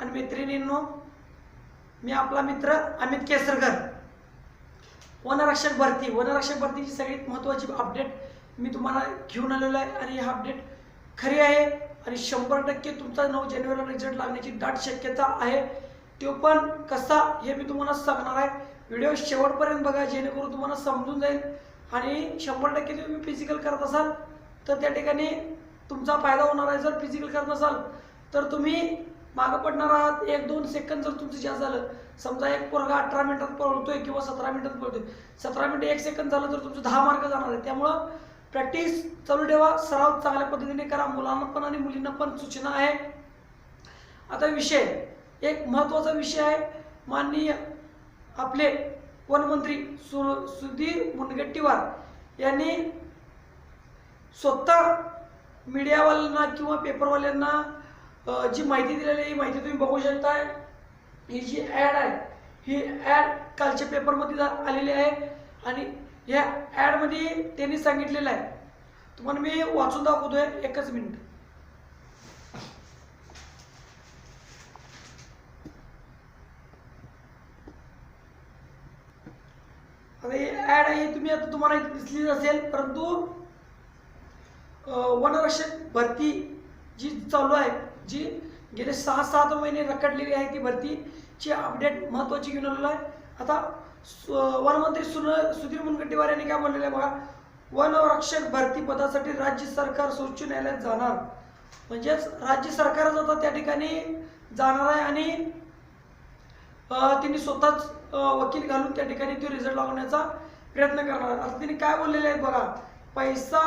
आणि मैत्रिणींनो मी आपला मित्र अमित केसरकर. वनरक्षक भरती. वनरक्षक भरतीची सगळ्यात महत्त्वाची अपडेट मी तुम्हाला घेऊन आलेलो आहे आणि हा अपडेट खरी आहे आणि शंभर टक्के तुमचा नऊ जानेवारीला रिझल्ट लागण्याची दाट शक्यता आहे. तो पण कसा हे मी तुम्हाला सांगणार आहे. व्हिडिओ शेवटपर्यंत बघा जेणेकरून तुम्हाला समजून जाईल. आणि शंभर टक्के तुम्ही फिजिकल करत असाल तर त्या ठिकाणी तुमचा फायदा होणार आहे जर फिजिकल करत नसाल. तर तुम्ही मागं पडणार आहात. एक दोन सेकंद जर तुमचं जास्त झालं समजा एक पोरगा अठरा मिनिटात पळतोय किंवा सतरा मिनिटात पळतोय सतरा मिनिट एक सेकंद झालं तर तुमचं दहा मार्क जाणार आहे त्यामुळं प्रॅक्टिस चालू ठेवा. सराव चांगल्या पद्धतीने करा. मुलांना पण आणि मुलींना पण सूचना आहे. आता विषय. एक महत्त्वाचा विषय आहे. माननीय आपले वनमंत्री सु सुधीर मुनगट्टीवार यांनी स्वतः मीडियावाल्यांना किंवा पेपरवाल्यांना जी माहिती दिलेली आहे ही माहिती तुम्ही बघू शकताय. ही जी ॲड आहे ही ॲड कालच्या पेपरमध्ये आलेली आहे. आणि ह्या ॲडमध्ये त्यांनी सांगितलेलं आहे. तुम्हाला मी वाचून दाखवतोय एकच मिनिट. आता ही ॲड आहे ही तुम्ही आता तुम्हाला इथे दिसलीच असेल परंतु वनरक्षक भरती जी चालू आहे जी गेले सहा सात महिने रखडलेली आहे ती भरतीची अपडेट महत्त्वाची घेऊन आलेलो आहे. आता वनमंत्री सुन सुधीर मुनगंटीवार यांनी काय म्हणलेलं आहे बघा? वनरक्षक भरती पदासाठी राज्य सरकार सर्वोच्च न्यायालयात जाणार. म्हणजेच राज्य सरकारच आता त्या ठिकाणी जाणार आहे आणि त्यांनी स्वतःच वकील घालून त्या ठिकाणी तो रिझल्ट लावण्याचा प्रयत्न करणार आता त्यांनी काय बोललेले आहेत बघा? पैसा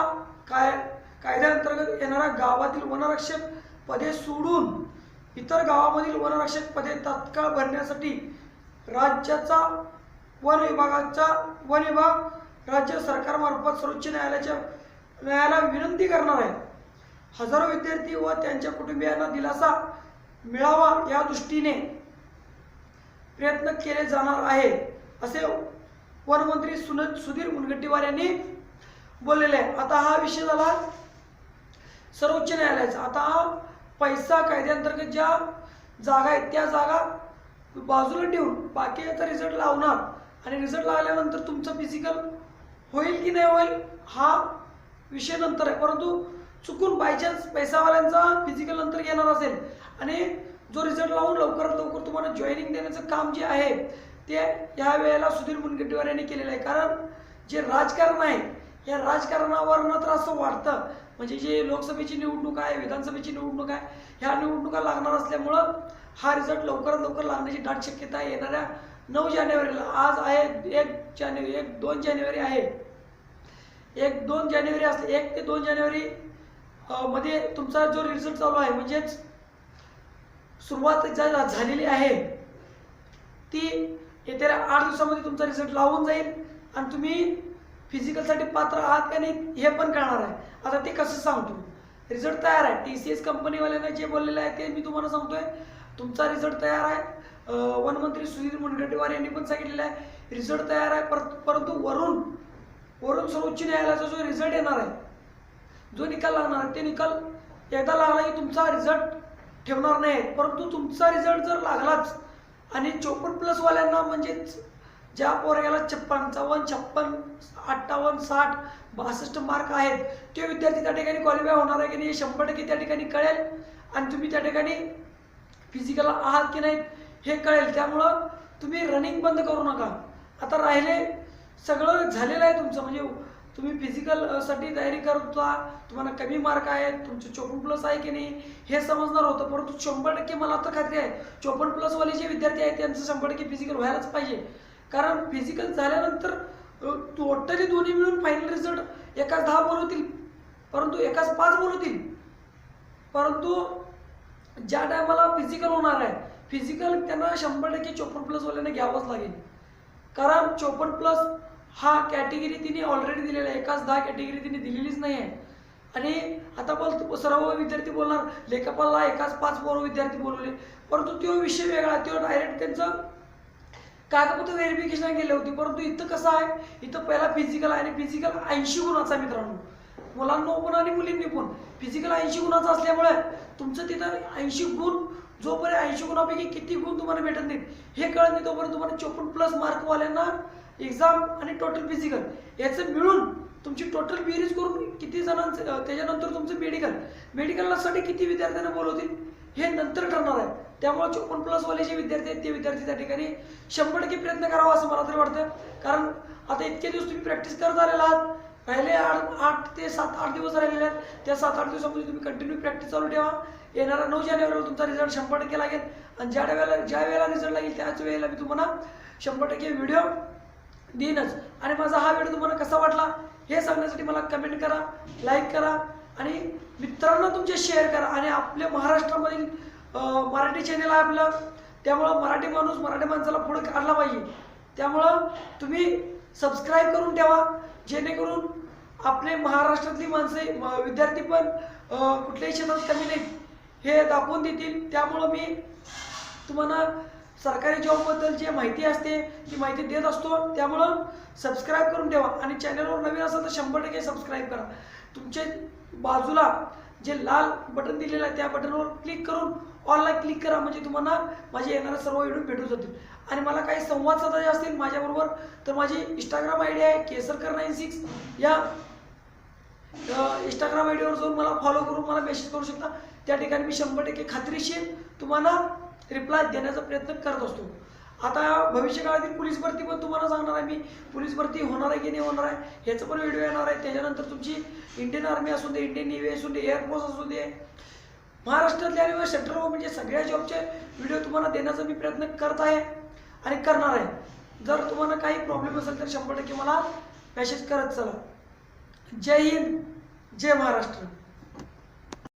काय कायद्याअंतर्गत येणारा गावातील वनरक्षक पदे सोडून इतर गावामधील वनरक्षक पदे तात्काळ भरण्यासाठी राज्याचा वन विभागाचा वन विभाग राज्य सरकारमार्फत सर्वोच्च न्यायालयाच्या न्यायालयाला विनंती करणार आहे. हजारो विद्यार्थी व त्यांच्या कुटुंबियांना दिलासा मिळावा या दृष्टीने प्रयत्न केले जाणार आहे असे वनमंत्री सुन सुधीर मुनगंटीवार यांनी बोललेले आहे. आता हा विषय झाला सर्वोच्च न्यायालयाचा. आता हा पैसा कायद्याअंतर्गत ज्या जागा आहेत त्या जागा बाजूला ठेवून बाकी याचा रिझल्ट लावणार. आणि रिझल्ट लागल्यानंतर तुमचं फिजिकल होईल की नाही होईल हा विषय नंतर आहे. परंतु चुकून बायचान्स पैसावाल्यांचा फिजिकल नंतर येणार असेल. आणि जो रिझल्ट लावून लवकरात लवकर तुम्हाला जॉईनिंग देण्याचं काम जे आहे ते या वेळेला सुधीर मुनगंटीवार यांनी केलेलं आहे. कारण जे राजकारण आहे या राजकारणावरनं तर असं वाटतं म्हणजे जे लोकसभेची निवडणूक आहे विधानसभेची निवडणूक आहे ह्या निवडणुका लागणार असल्यामुळं हा रिझल्ट लवकरात लवकर लागण्याची दाट शक्यता आहे. येणाऱ्या नऊ जानेवारीला आज आहे एक जानेवारी एक दोन जानेवारी आहे. एक दोन जानेवारी असते एक ते दोन जानेवारी मध्ये तुमचा जो रिझल्ट चालू आहे म्हणजेच सुरुवात ज्या झालेली आहे ती येत्या आठ दिवसामध्ये तुमचा रिझल्ट लावून जाईल आणि तुम्ही फिजिकलसाठी पात्र आहात का नाही हे पण कळणार आहे. आता ते कसं सांगतो? रिझल्ट तयार आहे. टी सी एस कंपनीवाल्यांना जे बोललेलं आहे ते मी तुम्हाला सांगतोय. तुमचा रिझल्ट तयार आहे. वनमंत्री सुधीर मुनगंटीवार यांनी पण सांगितलेलं आहे. रिझल्ट तयार आहे पर परंतु वरून वरून सर्वोच्च न्यायालयाचा जो रिझल्ट येणार आहे जो निकाल लागणार आहे ते निकाल एकदा लागला की तुमचा रिझल्ट ठेवणार नाही परंतु तुमचा रिझल्ट जर लागलाच आणि चोपन्न प्लसवाल्यांना म्हणजेच ज्या पोरग्याला छप्पन पंचावन्न छप्पन अठ्ठावन्न साठ बासष्ट मार्क आहेत ते विद्यार्थी त्या ठिकाणी क्वालिफाय होणार आहे की नाही शंभर टक्के त्या ठिकाणी कळेल. आणि तुम्ही त्या ठिकाणी फिजिकल आहात की नाही हे कळेल. त्यामुळं तुम्ही रनिंग बंद करू नका. आता राहिले सगळं झालेलं आहे तुमचं. म्हणजे तुम्ही फिजिकलसाठी तयारी करता तुम्हाला कमी मार्क आहेत तुमचे चोपन्न प्लस आहे की नाही हे समजणार होतं. परंतु शंभर टक्के मला तर खात्री आहे चोपन्न प्लसवाले जे विद्यार्थी आहेत त्यांचं शंभर टक्के फिजिकल व्हायलाच पाहिजे. कारण फिजिकल झाल्यानंतर टोटली दोन्ही मिळून फायनल रिझल्ट एकाच दहा बोलवतील परंतु एकाच पाच बोलवतील परंतु ज्या टायमाला फिजिकल होणार आहे फिजिकल त्यांना शंभर टक्के चोपन्न प्लसवाल्याने घ्यावंच लागेल. कारण चोपन्न प्लस हा कॅटेगरी तिने ऑलरेडी दिलेला आहे एकाच दहा कॅटेगरी तिने दिलेलीच नाही आहे. आणि आता बोल सर्व विद्यार्थी बोलणार लेखापालला एकाच पाच पोरं विद्यार्थी बोलवले परंतु तो विषय वेगळा तो डायरेक्ट त्यांचं कागदपत्र व्हेरिफिकेशन केले होते? परंतु इथं कसं आहे? इथं पहिला फिजिकल आहे आणि फिजिकल ऐंशी गुणाचा मित्रांनो. मुलांना पण आणि मुलींनी पण. फिजिकल ऐंशी गुणाचा असल्यामुळे तुमचं तिथं ऐंशी गुण जोपर्यंत ऐंशी गुणापैकी किती गुण तुम्हाला भेटत नाहीत हे कळत नाही तोपर्यंत तुम्हाला चोपन्न प्लस मार्कवाल्यांना एक्झाम आणि टोटल फिजिकल याचं मिळून तुमची टोटल बेरीज करून किती जणांचं त्याच्यानंतर तुमचं मेडिकल मेडिकलसाठी किती विद्यार्थ्यांना बोलवतील? हे नंतर ठरणार आहे. त्यामुळे चोपन्न प्लसवाले जे विद्यार्थी आहेत ते विद्यार्थी त्या ठिकाणी शंभर टक्के प्रयत्न करावा असं मला तरी वाटतं. कारण आता इतके दिवस तुम्ही प्रॅक्टिस करत आलेला आहात. पहिले आठ आठ ते सात आठ दिवस राहिलेले आहेत. त्या सात आठ दिवसामध्ये तुम्ही कंटिन्यू प्रॅक्टिस चालू ठेवा. येणारा नऊ जानेवारीवर तुमचा रिझल्ट शंभर टक्के लागेल. आणि ज्या वेळेला ज्या वेळेला रिझल्ट लागेल त्याच वेळेला मी तुम्हाला शंभर टक्के व्हिडिओ देईनच. आणि माझा हा व्हिडिओ तुम्हाला कसा वाटला हे सांगण्यासाठी मला कमेंट करा लाईक करा. आणि मित्रांना तुमचे शेअर करा. आणि आपल्या महाराष्ट्रामधील मराठी चॅनल आहे आपलं. त्यामुळं मराठी माणूस मराठी माणसाला पुढे काढला पाहिजे. त्यामुळं तुम्ही सबस्क्राईब करून ठेवा. जेणेकरून आपले महाराष्ट्रातली माणसे म- विद्यार्थी पण कुठल्याही क्षेत्रात कमी नाहीत हे दाखवून देतील. त्यामुळं मी तुम्हाला सरकारी जॉबबद्दल जी माहिती असते ती माहिती देत असतो. त्यामुळं सबस्क्राईब करून ठेवा. आणि चॅनलवर नवीन असेल तर शंभर टक्के सबस्क्राईब करा. तुमचे बाजूला जे लाल बटन दिलेलं आहे त्या बटनवर क्लिक करून ऑनला क्लिक करा. म्हणजे तुम्हाला माझे येणारे सर्व व्हिडिओ भेटून जातील. आणि मला काही संवाद साधायचे असतील माझ्याबरोबर तर माझी इंस्टाग्राम आय डी आहे केसरकर नाईन सिक्स. या इंस्टाग्राम आय डीवर जाऊन मला फॉलो करून मला मेसेज करू शकता. त्या ठिकाणी मी शंभर टक्के खात्रीशीर तुम्हाला रिप्लाय देण्याचा प्रयत्न करत असतो. आता भविष्य काळातील पोलीस भरती पण तुम्हाला सांगणार आहे मी. पोलीस भरती होणार आहे की नाही होणार आहे ह्याचं पण व्हिडिओ येणार आहे. त्याच्यानंतर तुमची इंडियन आर्मी असू दे इंडियन नेव्ही असू दे एअरफोर्स असू दे महाराष्ट्रातल्या आणि सेंट्रल म्हणजे सगळ्या जॉबचे व्हिडिओ तुम्हाला देण्याचा मी प्रयत्न करत आहे आणि करणार आहे. जर तुम्हाला काही प्रॉब्लेम असेल तर शंभर टक्के मला मेसेज करत चला. जय हिंद जय महाराष्ट्र.